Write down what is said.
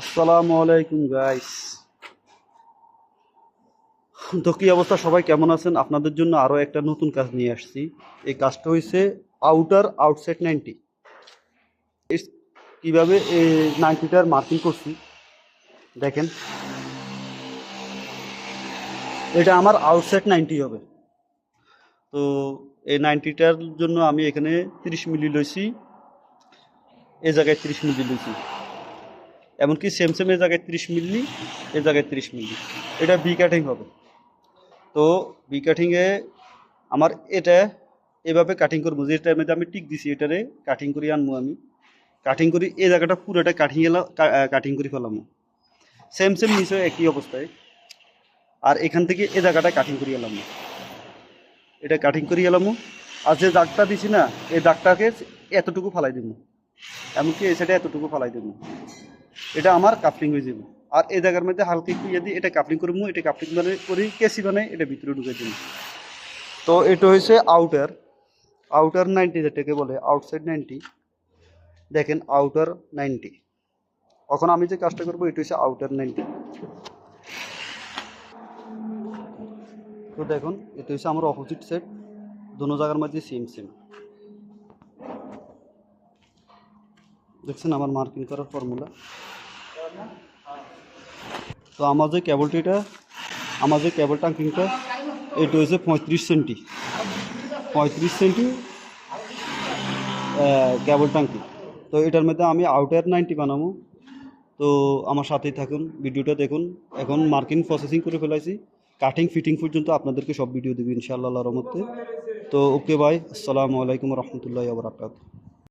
আসসালামু আলাইকুম গাইস তো কি অবস্থা? সবাই কেমন আছেন? আপনাদের জন্য আরও একটা নতুন কাজ নিয়ে আসছি। এই কাজটা হয়েছে আউটার আউটসাইড নাইনটি কীভাবে এই নাইনটিটার মার্কিং করছি? দেখেন। এটা আমার আউটসাইড নাইনটি হবে। তো এই নাইনটিটার জন্য আমি এখানে তিরিশ মিলি লইছি। এ জায়গায় তিরিশ মিলি লইছি। এমনকি সেম সেম এ জায়গায় তিরিশ মিলি, এ জায়গায় তিরিশ মিলি। এটা বি কাটিং হবে। তো বি কাটিংয়ে আমার এটা এভাবে কাটিং করব। যেটার মধ্যে আমি টিক দিছি, এটারে কাটিং করে আনব আমি। কাটিং করি এই জায়গাটা পুরোটা কাটিং এলাম কাটিং করে ফেলাম। সেম সেম নিচে একই অবস্থায়। আর এখান থেকে এই জায়গাটা কাটিং করে এলাম। এটা কাটিং করে এলাম। আর যে দাগটা দিছি না এই দাগটাকে এতটুকু ফালাই দিব। এমনকি এই সাইডে এতটুকু ফালাই দিব। এটা আমার কাপলিং হয়ে যাবে। আর এই জায়গার মধ্যে হালকা একটু যদি এটা কাপলিং করব এটা কাপলিং মানে করি কেসি বানাই, এটা ভিতরে ঢুকে দিব। তো এটা হয়েছে আউটার আউটার নাইনটি যেটাকে বলে আউটসাইড নাইনটি দেখেন আউটার নাইনটি এখন আমি যে কাজটা করব, এটা হচ্ছে আউটার নাইনটি তো দেখুন, এটা হচ্ছে আমার অপোজিট সেট দোনো জায়গার মধ্যে সেম সেম দেখছেন আমার মার্কিং করার ফর্মুলা তো আমার যে কেবলটিটা আমার যে কেবল টাঙ্কিংটা এটা হয়েছে পঁয়ত্রিশ সেন্টি পঁয়ত্রিশ সেন্টি কেবল টাঙ্কি তো এটার মধ্যে আমি আউটার নাইনটি বানাবো। তো আমার সাথেই থাকুন, ভিডিওটা দেখুন। এখন মার্কিং প্রসেসিং করে ফেলাইছি। কাটিং ফিটিং পর্যন্ত আপনাদেরকে সব ভিডিও দেবো, ইনশাআল্লাহ রহমতে। তো ওকে ভাই আসসালামু আলাইকুম রহমতুল্লাহ বরাকাত